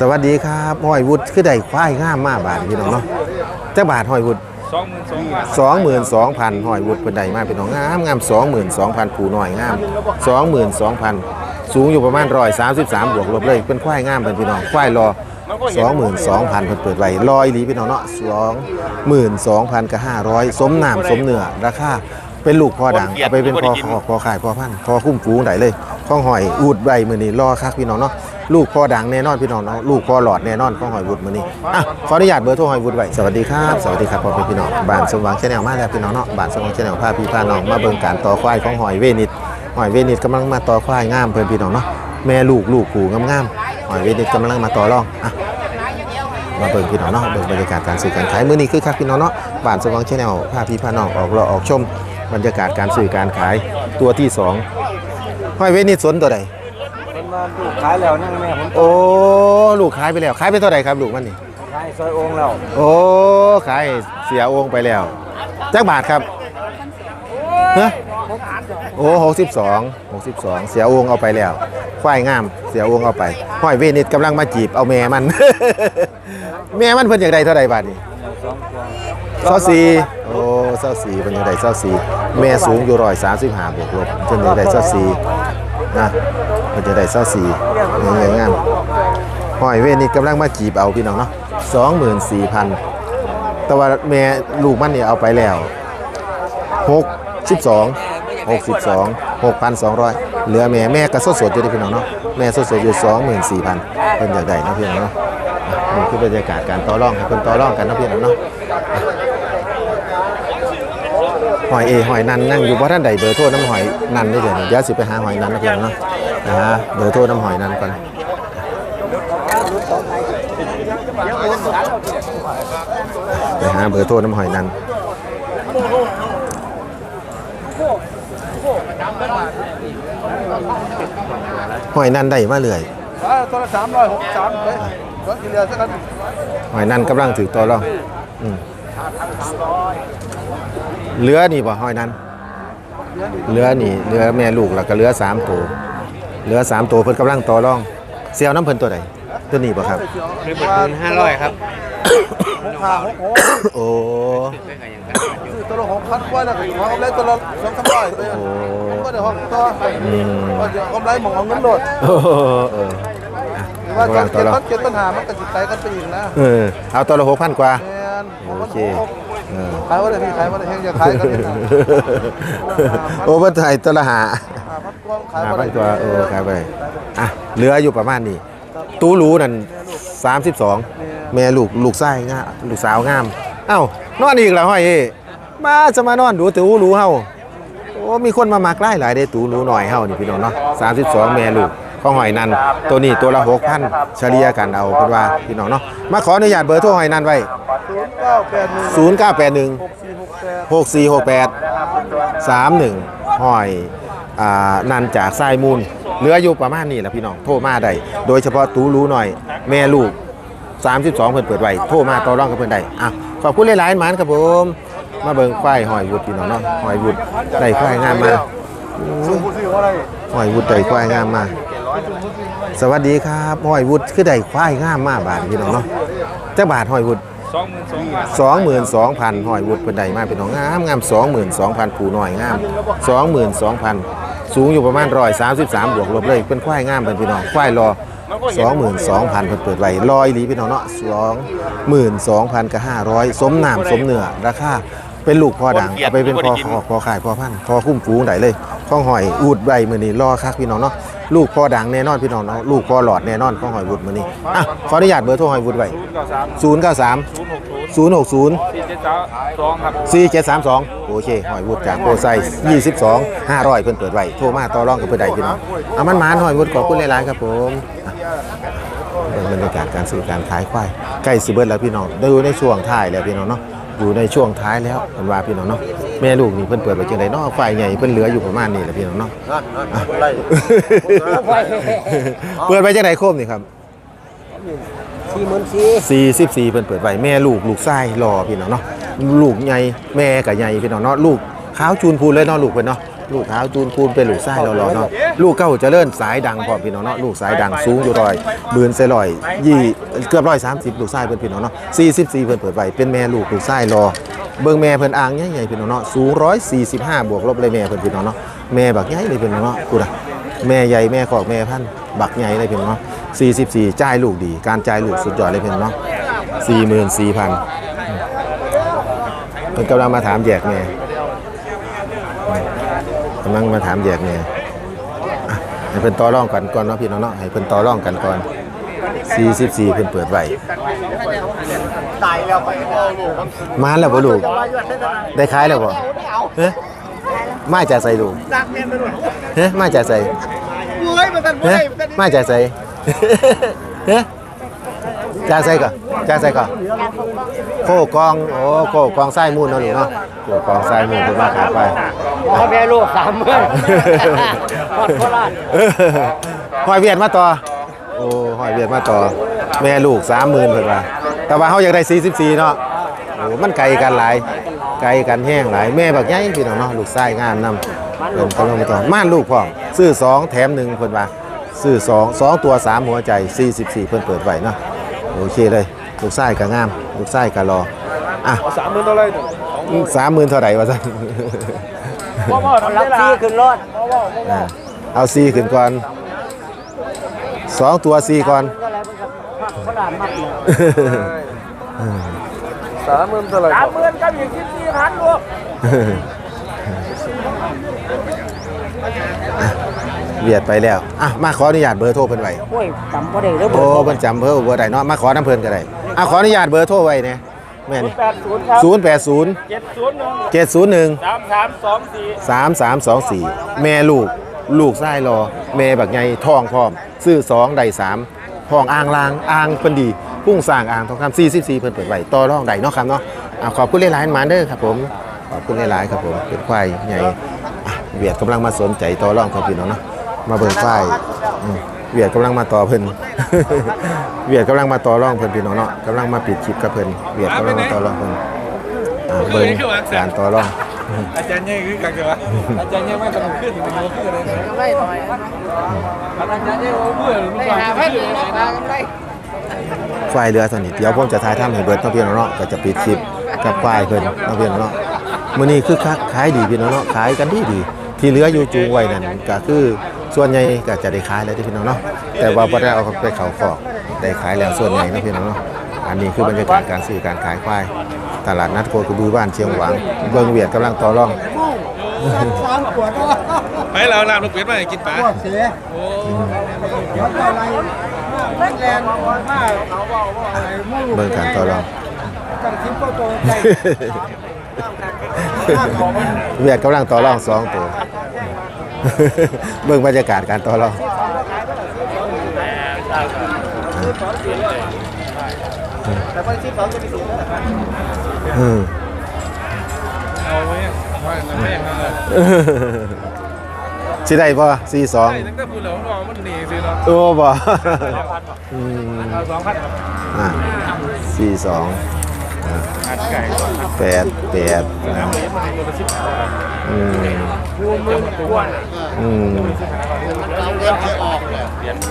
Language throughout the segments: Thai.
สวัสดีครับห้อยวุฒิคือได้ควายงามมากบาทพี่น้องเนาะจักบาทห้อยวุฒิสองหมื่นสองสองหมื่นสองพันห้อยวุฒิเป็นได้มากพี่น้องงามงามสองหมื่นสองพันผูหน่อยงามสองหมื่นสองพันสูงอยู่ประมาณร้อยสามสิบสามบวกลบเลยเป็นควายงามเป็นพี่น้องควายรอสองหมื่นสองพันเพิ่นเปิดไว้ลอยหลีพี่น้องเนาะสองหมื่นสองพันกับห้าร้อยสมน้ำสมเนื้อราคาเป็นลูกพ่อดังเอาไปเป็นพ่อขอพอขายพ่อพันธุ์พ่อคุ้มฟูงได้เลยข้องหอยอูดใบมือนี่รอคักพี่น้องเนาะ ลูกพ่อดังแน่นอนพี่น้องเนาะลูกพ่อหลอดแน่นอนข้องหอยวุดมือนี้อะขออนุญาตเบอร์โทรหอยวุดไว้สวัสดีครับสวัสดีครับพ่อแม่พี่น้องบ้านสมหวังแชนแนลมาแล้วพี่น้องเนาะบ้านสมหวังแชนแนลพาพี่พาน้องมาเบิ่งการต่อควายของหอยเวนิดหอยเวนิดกำลังมาต่อควายงามเพิ่นพี่น้องเนาะแม่ลูกลูกผูงามๆหอยเวนิดกำลังมาต่อรองอะมาเบิ่งพี่น้องเนาะเบิ่งบรรยากาศการซื้อการขายมื้อนี้คือคักพี่น้องเนาะบ้านสว่างชาแนลพาพี่พาน้องออกเลาะออกชมบรรยากาศการซื้อการขายตัวที่สองหอยเวนิดสนตัวใดเป็น มาลูกขายแล้วนั่งแม่ผมโอ้ลูกขายไปแล้วขายไปเท่าไหร่ครับลูกมันนี่ขายซอยองค์แล้วโอ้ขายเสียองค์ไปแล้วจักบาทครับฮะโอ้หกสิบสองหกสิบสองเสียองค์เอาไปแล้วควายงามเสียองค์เอาไปห้อยเวนิดกำลังมาจีบเอาแม่มัน แม่มันเพิ่นอยากได้เท่าไหร่บาทนี่สองตัวเศร้าสีโอ้เศร้าสีเป็นยังไงเศร้าสีแม่สูงอยู่ร้อยสามสิบห้าบวกลบเป็นยังไงเศร้าสีนะ เป็นยังไงเศร้าสียังไงงามหอยเวนี่กำลังมาจีบเอาพี่น้องเนาะสองหมื่นสี่พันแต่ว่าแม่ลูกมันเนี่ยเอาไปแล้วหกสิบสองหกสิบสองหกพันสองร้อยเหลือแม่แม่ก็สดสดอยู่ที่พี่น้องเนาะแม่สดสดอยู่สองหมื่นสี่พันเป็นอยากได้เนาะพี่น้องเนาะนี่คือบรรยากาศการต่อรองให้เพิ่นต่อรองกันนะพี่น้องเนาะหอยเอหอยนันนั่งอยู่บ่ท่านใดเบอร์โทรน้ำหอยนันได้เลยเดี๋ยวสิไปหาหอยนันนะเพียงเนาะ นะฮะเบอร์โทรน้ำหอยนันก่อนไปหาเบอร์โทรน้ำหอยนันหอยนั่นได้มาเลยตัวละสามร้อยหกสามเลยรถกี่เรือสักกันหอยนั่นกำลังถือตัวรองอืมเรือนี่บ่หอยนั่นเรือนี่เรือแม่ลูกแล้วก็เรือสามตัว เรือสามตัวเพิ่นกำลังต่อรองเซียวน้ำเพิ่นตัวใดตัวนี้บ่ครับเป็นบทคูณห้าร้อยครับหกห้าหกหกโอ้ซื้อตัวละหกพันกว่าแล้วก็ขอกำไรตัวละสองสามร้อยเลยโอ้ก็เดี๋ยวหกตัวอืมก็เดี๋ยวกำไรหมองเอาเงินโดดโอ้เอออะว่าจะกำลังต่อรองเก็บต้นเก็บปัญหามันก็จิตใจกันไปอีกนะเออเอาตัวละหกพันกว่า แมนโอเคเออขายว่าได้พี่ขายว่าได้เฮงจะขายกันเลยนะ โอ้เพิ่นไทยตัวละหา ห้าพันกว่าขายหาว่าพัได้นกว่าเออขายไปอะเหลืออยู่ประมาณนี้ตู้หรูนั่น32แม่ลูกลูกไส้งาลูกสาวงาม เอ้านอนอีกแล้วห้อยเอ้มาจะมานอนดูตูหรูเฮาโอ้มีคนมามักไล่หลายเด้ตูหรูหน่อยเฮานี่พี่น้องเนาะ32แม่ลูกของหอยนันตัวนี้ตัวละ6,000เฉลี่ยกันเอาเพิ่นว่าพี่น้องเนาะมาขออนุญาตเบอร์โทรหอยนันไว้ศูนย์เก้าแปดหนึ่ง0981หกสี่หกแปด6468 31หอยอ่า นันจากทรายมูลเหลืออยู่ประมาณนี้แหละพี่น้องโทรมาได้โดยเฉพาะตูรู้หน่อย แม่ลูก 32 เพิ่นเปิดไว้โทรมาต่อรองกับเพิ่นได้อะขอบคุณหลายๆหมานครับผม มาเบิ่งควายหอยวุดพี่น้องเนาะหอยวุดได้ควายงามมาซื้อผู้ซื้อะไรหอยวุดได้ควายงามมา สวัสดีครับหอยวุดคือได้ควายงามมาบาทพี่น้องเนาะจักบาทหอยวุดสองหมื่นสอง22,000หอยวุดเพิ่นได้มาพี่น้องงามงาม22,000ผู้น้อยงาม22,000สูงูงอยู่ประมาณรอยสามสิบวกลบเลยเป็นควายงามเป็นพี่น้องควายรอ22,000เพิ่นเปิดไว้ลอยหลีพี่น้องเนาะสองหมื่นสองพันกับห้าร้อยสมน้ำสมเนื้อราคาเป็นลูกพ่อดังเอาไปเป็นพ่อขอพ่อขายพ่อพันธุ์พ่อคุ้มฟูงได้เลยข้องหอยอูดใบมือนี้รอคักพี่น้องเนาะ ลูกพ่อดังแน่นอนพี่น้องเนาะลูกพ่อหลอดแน่นอนข้องหอยวูดมื้อนี้อะขออนุญาตเบอร์โทรหอยวูดไว้ศูนย์เก้าสาม093ศูนย์หกศูนย์060สี่เจ็ดสามสองครับ4732 โอเคหอยวุฒจากโปรไซ22 500 เพิ่นเปิดไว้โทรมาต่อรองกับเพิ่นได้พี่น้องเอามันหมานหอยวุฒขอบคุณหลายๆครับผมอะเป็นบรรยากาศการซื้อการขายควายใกล้สิเบิดแล้วพี่น้องดูในช่วงท้ายแล้วพี่น้องเนาะอยู่ในช่วงท้ายแล้วเพิ่นว่าพี่น้องเนาะ แม่ลูกนี่เพิ่นเปิดไว้จังไดเนาะควายใหญ่เพิ่นเหลืออยู่ประมาณนี้แหละพี่น้องเนาะ นั่นนั่นไรเปิดไว้จังไดโคมนี่ครับ สี่หมื่นสี่44เพิ่นเปิดไว้แม่ลูกลูกไส้รอพี่น้องเนาะลูกใหญ่แม่กับใหญ่พี่น้องเนาะลูกขาวจูนพูนเลยเนาะลูกเพิ่นเนาะลูกขาวจูนคูนเป็นลูกไส้เราๆเนาะลูกเก้าเจะเลื่อนสายดังพร้อมพี่น้องเนาะลูกสายดังสูงอยู่ร้อยบืนเซลอยยี่เกือบร้อยสามสิบลูกไส้เพิ่นพี่น้องเนาะสี่สิบสี่เพิ่นเปิดไว้เป็นแม่ลูกลูกไส้รอ เบิ่งแม่เพิ่นอ่างใหญ่ๆพี่น้องเนาะสูงร้อยสี่สิบห้าบวกลบเลยแม่เพิ่นพี่น้องเนาะแม่บักใหญ่เลยพี่น้องเนาะกูนะแม่ใหญ่แม่ขอกแม่พันบักใหญ่เลยพี่น้องเนาะสี่สิบสี่จ่ายลูกดี การจ่ายลูกสุดยอดเลยพี่น้องเนาะสี่หมื่นสี่พันเพิ่นกำลังมาถามแยกแม่กำลังมาถามแยกแม่ให้เพิ่นต่อรองกันก่อนเนาะพี่น้องเนาะให้เพิ่นต่อรองกันก่อน 44เพิ่นเปิดไว้ตายแล้วไปก็ลูกมันมาแล้วบ่ลูก ได้ขายแล้วบ่เฮ้ยมาจากใส่ลูกจักแม่นไปหมดเฮ้ยมาจากใส่เฮ้ยมันตันเฮ้เฮ้ยยมันตันมาจากใส่เฮ้ยจากใส่ก่อนจากใส่ก่อนโคกองโอ้โคกองไส้มูนเนาะลูกเนาะโคกองไส้มูนเพิ่นมาขายไปพ่อแม่ลูกสามหมื่นฮอดโคราชหอยเวียดมาต่อโอ้หอยเวียดมาต่อแม่ลูก30,000เพิ่นว่าแต่ว่าเฮาอยากได้44เนาะโอ้มันไกลกันหลายไกลกันแห้งหลายแม่บักใหญ่พี่น้องเนาะลูกชายงามนำเพิ่นกำลังมาต่อม่านลูกพร้อมซื้อ2แถม1เพิ่นว่าซื้อ2 2ตัว3หัวใจ44เพิ่นเปิดไว้เนาะโอเคเลยลูกชายก็งาม ลูกชายก็รออะสามหมื่นเท่าไรเนี่ย30,000เท่าไหร่วะซั่นรับซีขึ้นรถอะเอา4ขึ้นก่อน สองตัว4ก่อนโคราชมากเลยสามหมื่นเท่าไรสามหมื่นกับอีกสิบสี่พันลูกเวียดไปแล้วอะมาขออนุญาตเบอร์โทรเพิ่นไว้โอ้ยจำบ่ได้เด้อโอ้เพิ่นจำเบอร์บ่ได้เนาะมาขอน้ำเพิ่นก็ได้อะขออนุญาตเบอร์โทรไว้เนี่ยแม่นี่แปดศูนย์ครับ080เจ็ดศูนย์หนึ่ง701สามสามสองสี่3324แม่ลูก ลูกไส้รอ แม่บักใหญ่ทองพร้อม ซื้อ2ได้3ทองอ่างลางอ่างเพิ่นดีพุ่งสร้างอ่างทองคำ44เพิ่นเปิดไว้ต่อรองได้เนาะครับเนาะอะขอบคุณหลายๆหมานเด้อครับผมขอบคุณหลายๆครับผมเป็นควายใหญ่อะเวียดกำลังมาสนใจต่อรองครับพี่น้องเนาะมาเบิ่งควายอืมเวียดกำลังมาต่อเพิ่น เวียดกำลังมาต่อรองเพิ่นพี่น้องเนาะกำลังมาปิดคลิปกับเพิ่นเวียดกำลังมาต่อรองเพิ่นอ่าเบิ่งการต่อรอง อาจารย์เนี่ยคือกันเดียวอาจารย์เนี่ยไม่ต้องขึ้นมันโยขึ้นเลยไม่ต่อยอาจารย์เนี่ยเบื่อลูกหลานไม่ได้ควายเรือสนิทเดี๋ยวผมจะถ่ายทำให้เบิดเนาะพี่น้องเนาะก็จะปิดคลิปกับควายเพิ่นเนาะพี่น้องเนาะมื้อนี้คือคักขายดีพี่น้องเนาะขายกันดีดีที่เหลืออยู่จูงไว้นั่นก็คือส่วนใหญ่ก็จะได้ขายแล้วที่พี่น้องเนาะแต่ว่าบ่ได้เอาไปเขาคอกได้ขายแล้วส่วนใหญ่เนาะพี่น้องเนาะ อันนี้คือบรรยากาศการซื้อการขายควาย ตลาดนัดโคกระบือบ้านเชียงหวางเบิ่งเวียดกำลังต่อรองไปเราลามลูกเป็ดมากินปลาเบิ่งการต่อรองเวียดกำลังต่อรองสองตัวเบิ่งบรรยากาศการต่อรอง อืมเอาไว้ว่าแม่มาสิได้ป่ะสี่สองใช่ตั้งแต่พูดแล้วว่ามันหนีสิเนาะโอ้บ่อืมเอาสองพันอ่าสี่สองอัดไก่แปดแปดอ่าอืมอืม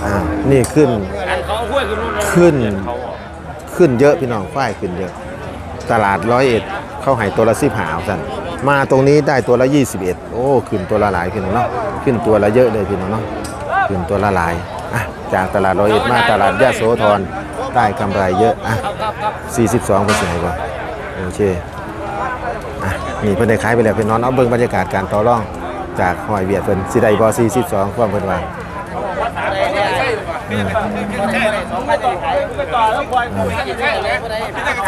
อ่านี่ขึ้นขึ้น ขึ้นเยอะพี่น้องฝ้ายขึ้นเยอะ ตลาดร้อยเอ็ดเข้าหายตัวละสิบหาเอาสั่นมาตรงนี้ได้ตัวละ 21 โอ้ ขึ้นตัวละหลายพี่น้องเนาะขึ้นตัวละเยอะเลยพี่น้องเนาะขึ้นตัวละหลายอะจากตลาดร้อยเอ็ดมาตลาดยะโสธรได้กำไรเยอะอะ42เปอร์เซ็นต์กว่าโอเคอะนี่เพิ่นได้ขายไปแล้วพี่น้องเอาเบิ่งบรรยากาศการต่อรอง จากหอยเวียดเพิ่นสิได้บ่42ความเพิ่นว่า ใ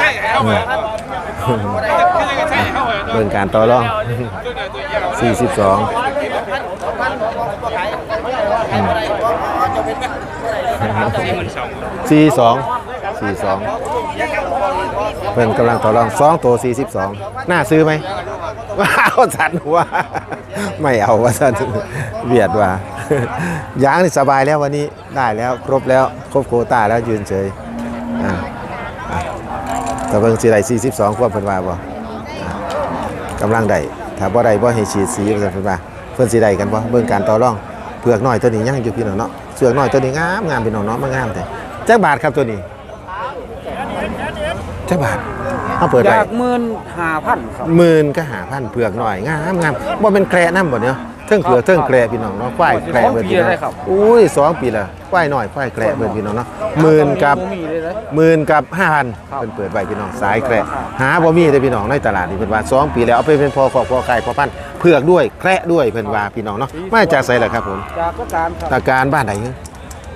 ช่เอาไว้ใช่เอาไว้เบิ่งการต่อรอง42สี่สองสี่สองเพิ่นกำลังต่อรองสองตัวสี่สิบสองน่าซื้อไหม ว้าวสันว่าไม่เอาว่าสันเบียดว่า ยางนี่สบายแล้ววันนี้ได้แล้วครบแล้วครบโคต้าแล้วยืนเฉยอ่าอะแต่เพิ่งสิไดสี่สิบสองควบเพิ่นว่าบ่อะกำลังได้ถ้าบ่ได้บ่ให้ฉีดสีเพิ่นว่าพิ่นสิไดกันบ่เบิ่งการต่อรองเผือกน้อยตัวนี้ยังอยู่พี่น้องเนาะเสือกน้อยตัวนี้งามงามพี่น้องเนาะมางามแต่จักบาทครับตัวนี้จักบาท เอาเปิดจาไว้กหมื่นห้าพันครับ หมื่นก็หาพันเผือกหน่อยงามงามบ่เป็นแกระน้ำบ่เนาะเทิงเผือกเทิงแกระพี่น้องเนาะควายแกระเบิ่นพี่น้องอุ้ยสองปีละควายหน่อยควายแกระเบิ่นพี่น้องเนาะหมื่นกับ มีเลยนะ หมื่นกับห้าพันครับเพิ่นเปิดไว้พี่น้องสายแกระหาบ่มีเด้อพี่น้องในตลาดนี่เพิ่นว่าสองปีแล้วเอาไปเป็นพอขอบพอไก่พอพันธุ์เผือกด้วยแกระด้วยเพิ่นว่าพี่น้องเนาะมาจากไสล่ะครับผมจากก็การครับ ตาการบ้านไหนเฮ้ย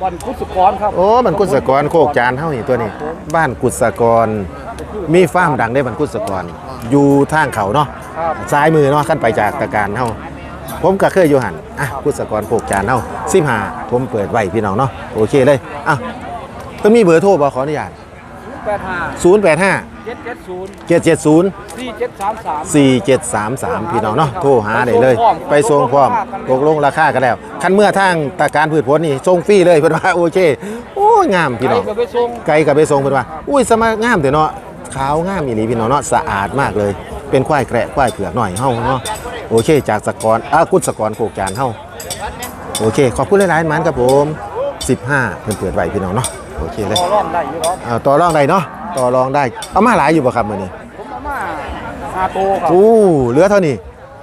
วันคุสุกรครับโอ้มันกุศกรโคกจานเฮานี่ตัวนี้ บ้านกุศกร มีฟาร์มดังได้บ้านกุศกร อยู่ทางเขาเนาะครับซ้ายมือเนาะขั้นไปจากตะการเฮาผมก็เคยอยู่หันอะกุศกรโคกจานเฮา15ผมเปิดไว้พี่น้องเนาะโอเคเลยอะเพิ่นมีเบอร์โทรบ่ขออนุญาต แปดห้า085 เจ็ดเจ็ดศูนย์770 สี่เจ็ดสามสาม 4733 พี่น้องเนาะโทรหาได้เลย ไปส่งพร้อมตกลงราคากันแล้ว คันเมื่อทางตะการพืชผลนี่ส่งฟรีเลยเพิ่นว่าโอเคโอ้ยงามพี่น้องก็ไปส่งไกลกับไปส่งเพิ่นว่า อุ้ยสมางามเด้อเนาะ ขาวงามอีหลีพี่น้องเนาะ สะอาดมากเลย เป็นควายแกระควายเผือกหน่อยเฮาเนาะ โอเค จากสกรอะกุศกรโคกจานเฮา โอเค ขอบคุณหลายๆมันครับผม 15 เพิ่นเปิดไว้พี่น้องเนาะ โอเคเลยต่อรองได้อยู่หรอกเอาต่อรองได้เนาะต่อรองได้เอามาหลายอยู่บ่ครับมื้อนี้ผมเอามาหาโตครับอู้เหลือเท่านี้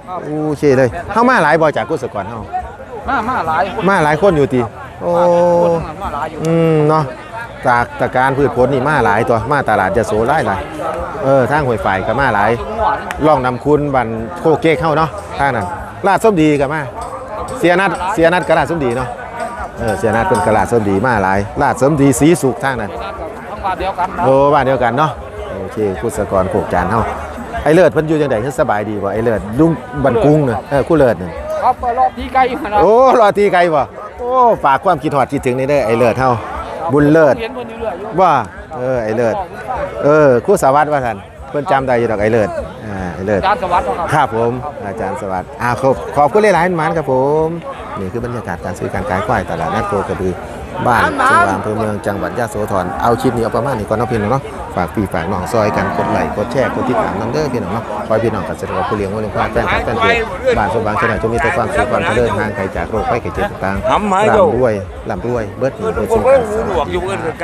ครับโอเคเลยเฮามาหลายบ่จากกุศกรเฮามามาหลายมาหลายคนอยู่ติโอ้คนข้างหลังมาหลายอยู่อืมเนาะจากตะการพืชผลนี่มาหลายตัวมาตลาดจะโสหลายหลายเออทางห้วยฝ่ายก็มาหลายถึงหวานล่องนำคุณบันโคเก๊กเข้าเนาะทางนั้นลาดส้มดีก็มาเสียนัดเสียนัดกระลาดส้มดีเนาะ เออเสียนัดเป็นกระลาดส้มดีมาหลายลาดส้มดีสีสุกทางนั้นทั้งบาทเดียวกันนะโอ้บ้านเดียวกันเนาะโอเคพุทธกรโขกจานเฮาไอเลิศเพิ่นอยู่จังได๋คือสบายดีบ่ไอเลิศลุงบันกุ้งเน่ะเออคู่เลิศน่ะครับไปรอบที่ไกลขนาดโอ้รอตีไกลบ่โอ้ฝากความคิดฮอดคิดถึงนี่เด้อไอเลิศเฮาบุญเลิศเห็นเพิ่นเรื่อยๆอยู่ว่าเออไอเลิศเออครู่สวัสดิ์ว่าท่าน เพิ่นจำได้อยู่ดอกไอเลิศอ่าไอเลิศจานสวัสดิ์ครับครับผมอาจารย์สวัสดิ์อ่าขอบขอบคุณหลายๆหมานครับผมนี่คือบรรยากาศการซื้อการขายควายตลาดนัดโคกระบือบ้านสว่างอำเภอเมืองจังหวัดยะโสธรเอาคลิปนี้เอาประมาณนี้ก่อนเนาะพี่น้องเนาะฝากพี่ฝากน้องซอยกันกดไลค์กดแชร์กดติดตามน้ำเด้อพี่น้องเนาะคอยพี่น้องกับเสด็จผู้เลี้ยงวัวเลี้ยงควายแฟนคลับแฟนเพจบ้านสว่างชนะจะมีแต่ความสุขความเจริญห่างไกลจากโรคภัยไข้เจ็บต่างๆร่ำรวยร่ำรวยเบิดหนีเบิดคสุนขก็ภ